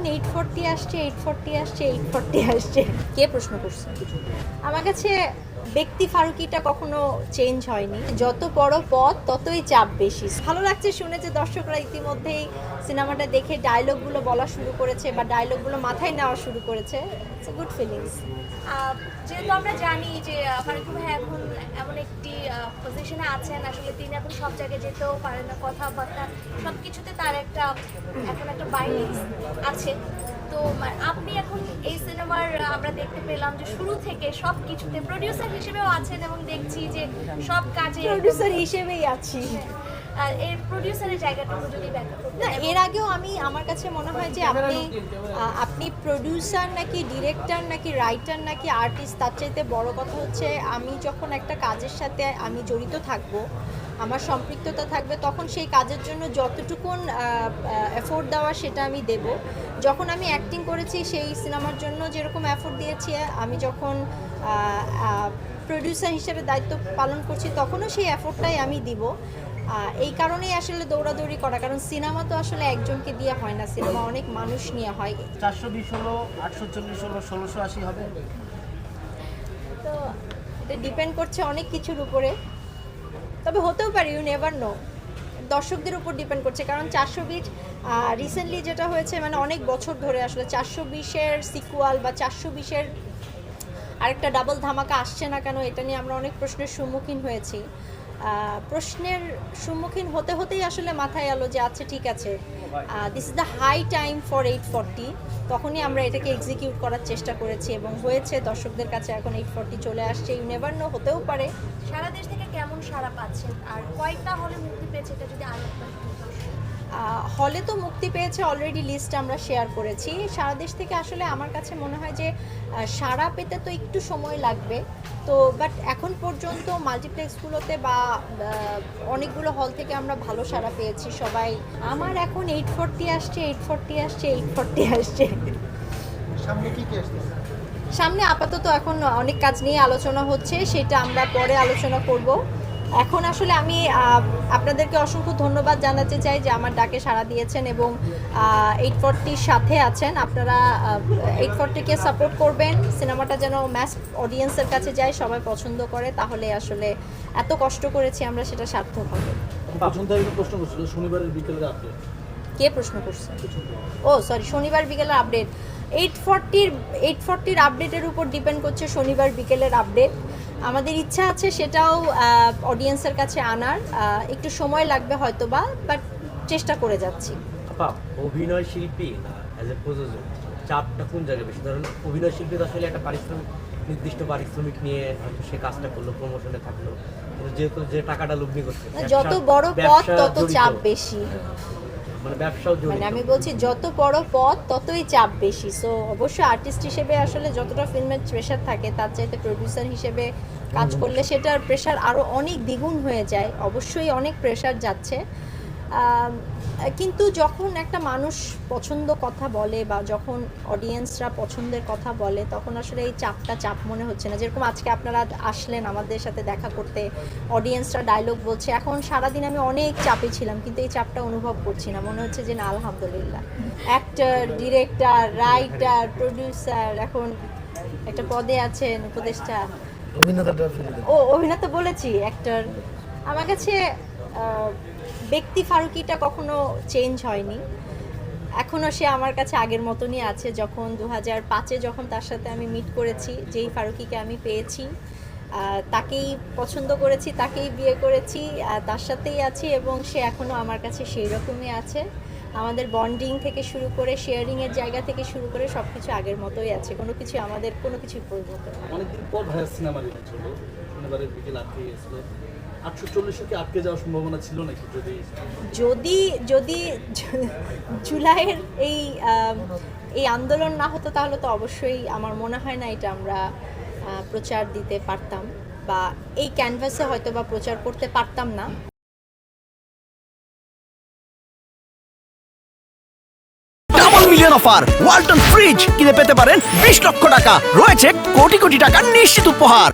এখন eight forty আসছে eight forty আসছে এইট ফোরটি আসছে। কে প্রশ্ন করছে? আমার কাছে ব্যক্তি ফারুকিটা কখনো চেঞ্জ হয়নি। যত বড় পথ, ততই চাপ বেশি। ভালো লাগছে শুনে যে দর্শকরা ইতিমধ্যেই সিনেমাটা দেখে ডায়লগগুলো বলা শুরু করেছে বা ডায়লগগুলো মাথায় নেওয়া শুরু করেছে। ইটস এ গুড ফিলিংস যেহেতু আমরা জানি যে ফারুকু ভাই এখন এমন একটি পজিশনে আছেন। আসলে তিনি এখন সব জায়গায় যেতেও পারেন না, কথাবার্তা সব কিছুতে তার একটা, এখন একটা বাইরে আছে। তো আপনি এখন এই সিনেমার আমরা দেখতে পেলাম যে শুরু থেকে সব কিছুতে প্রডিউসার হিসেবেও আছেন এবং দেখছি যে সব কাজে প্রডিউসার হিসেবেই আছি। আর এর প্রডিউসারের জায়গাটুকু যদি না এর আগেও আমি আমার কাছে মনে হয় যে আপনি আপনি প্রডিউসার নাকি ডিরেক্টর নাকি রাইটার নাকি আর্টিস্ট তার চাইতে বড় কথা হচ্ছে আমি যখন একটা কাজের সাথে আমি জড়িত থাকব আমার সম্পৃক্ততা থাকবে তখন সেই কাজের জন্য যতটুকুন এফোর্ট দেওয়া সেটা আমি দেব। যখন আমি অ্যাক্টিং করেছি সেই সিনেমার জন্য যেরকম এফোর্ট দিয়েছি আমি যখন প্রডিউসার হিসেবে দায়িত্ব পালন করছি তখনও সেই এফোর্টটাই আমি দিব। এই কারণেই আসলে দৌড়াদৌড়ি করা কারণ সিনেমা তো আসলে একজনকে দিয়ে হয় না সিনেমা অনেক মানুষ নিয়ে হয়। চারশো বিশ হলো আটশো চল্লিশ হলো ষোলোশো আশি হবে? তো এটা ডিপেন্ড করছে অনেক কিছুর উপরে। তবে হতেও পারে ইউ নেভার নো দর্শকদের উপর ডিপেন্ড করছে, কারণ চারশো বিশ রিসেন্টলি যেটা হয়েছে মানে অনেক বছর ধরে আসলে চারশো বিশের সিকুয়াল বা চারশো বিশের আরেকটা ডাবল ধামাকা আসছে না কেন, এটা নিয়ে আমরা অনেক প্রশ্নের সম্মুখীন হয়েছি। প্রশ্নের সম্মুখীন হতে হতেই আসলে মাথায় এলো যে আচ্ছা ঠিক আছে this is the high time for eight forty তখনই আমরা এটাকে এক্সিকিউট করার চেষ্টা করেছি এবং হয়েছে, দর্শকদের কাছে এখন এইট ফর্টি চলে আসছে। ইউ নেভার নো হতেও পারে। সারা দেশ থেকে কেমন সারা পাচ্ছেন? আর কয়েকটা হলে মুক্তি পেয়েছে, এটা যদি আরও হলে তো মুক্তি পেয়েছে অলরেডি লিস্ট আমরা শেয়ার করেছি। সারা দেশ থেকে আসলে আমার কাছে মনে হয় যে সাড়া পেতে তো একটু সময় লাগবে। তো বাট এখন পর্যন্ত মাল্টিপ্লেক্সগুলোতে বা অনেকগুলো হল থেকে আমরা ভালো সাড়া পেয়েছি সবাই। আমার এখন এইট ফোরটি আসছে এইট ফোরটি আসছে এইট ফোরটি আসছে। সামনে কি কি আসতেছে সামনে আপাতত এখন অনেক কাজ নিয়ে আলোচনা হচ্ছে সেটা আমরা পরে আলোচনা করব। এখন আসলে আমি আপনাদেরকে অসংখ্য ধন্যবাদ জানাতে চাই যে আমার ডাকে সাড়া দিয়েছেন এবং এইট ফোরটির সাথে আছেন। আপনারা এইট ফোরটিকে সাপোর্ট করবেন। সিনেমাটা যেন ম্যাস অডিয়েন্সের কাছে যায় সবাই পছন্দ করে তাহলে আসলে এত কষ্ট করেছি আমরা সেটা সার্থক হবে। প্রশ্ন করছিল শনিবারের বিকেলের আপডেট কে প্রশ্ন করছে? ও সরি শনিবার বিকেলের আপডেট এইট ফর্টির এইট ফর্টির আপডেটের উপর ডিপেন্ড করছে শনিবার বিকেলের আপডেট আমাদের ইচ্ছা আছে সেটাও অডিয়েন্সের কাছে আনার। একটু সময় লাগবে হয়তো বা বাট চেষ্টা করে যাচ্ছি। অভিনয় শিল্পী অ্যাজ এ প্রযোজক চাপটা কোন জায়গায় বেশি? ধরুন অভিনয় শিল্পী আসলে একটা পারিশ্রমিক নির্দিষ্ট পারিশ্রমিক নিয়ে হয়তো সে কাজটা করল প্রমোশনে থাকল। যেহেতু যে টাকাটা লগ্নি করছে যত বড় পথ তত চাপ বেশি। মানে মানে আমি বলছি যত বড় পথ ততই চাপ বেশি। সো অবশ্যই আর্টিস্ট হিসেবে আসলে যতটা ফিল্মের প্রেশার থাকে তার চাইতে প্রডিউসার হিসেবে কাজ করলে সেটার প্রেশার আরও অনেক দ্বিগুণ হয়ে যায়। অবশ্যই অনেক প্রেশার যাচ্ছে। কিন্তু যখন একটা মানুষ পছন্দ কথা বলে বা যখন অডিয়েন্সরা পছন্দের কথা বলে তখন আসলে এই চাপটা চাপ মনে হচ্ছে না। যেরকম আজকে আপনারা আসলেন আমাদের সাথে দেখা করতে অডিয়েন্সরা ডায়লগ বলছে এখন সারাদিন আমি অনেক চাপে ছিলাম কিন্তু এই চাপটা অনুভব করছি না। মনে হচ্ছে যে না আলহামদুলিল্লাহ। অ্যাক্টর ডিরেক্টর রাইটার প্রডিউসার এখন একটা পদে আছেন উপদেষ্টা। ও অভিনেতা বলেছি অ্যাক্টর আমার কাছে ব্যক্তি ফারুকিটা কখনো চেঞ্জ হয়নি। এখনও সে আমার কাছে আগের মতনই আছে। যখন দু হাজার পাঁচে যখন তার সাথে আমি মিট করেছি, যেই ফারুকিকে আমি পেয়েছি তাকেই পছন্দ করেছি, তাকেই বিয়ে করেছি তার সাথেই আছি এবং সে এখনও আমার কাছে সেই রকমই আছে। আমাদের বন্ডিং থেকে শুরু করে শেয়ারিংয়ের জায়গা থেকে শুরু করে সব কিছু আগের মতোই আছে। কোনো কিছু আমাদের, কোনো কিছুই পরিবর্তন অনেকদিন পর সিনেমা আটশো চল্লিশে কি আটকে যাওয়ার সম্ভাবনা ছিল নাকি যদি? যদি যদি জুলাইয়ের এই এই আন্দোলন না হতো তাহলে তো অবশ্যই আমার মনে হয় না এটা আমরা প্রচার দিতে পারতাম বা এই ক্যানভাসে হয়তো বা প্রচার করতে পারতাম না। মিলিয়ন অফার ওয়ালটন ফ্রিজ কিনে পেতে পারেন বিশ লক্ষ টাকা। রয়েছে কোটি কোটি টাকার নিশ্চিত উপহার।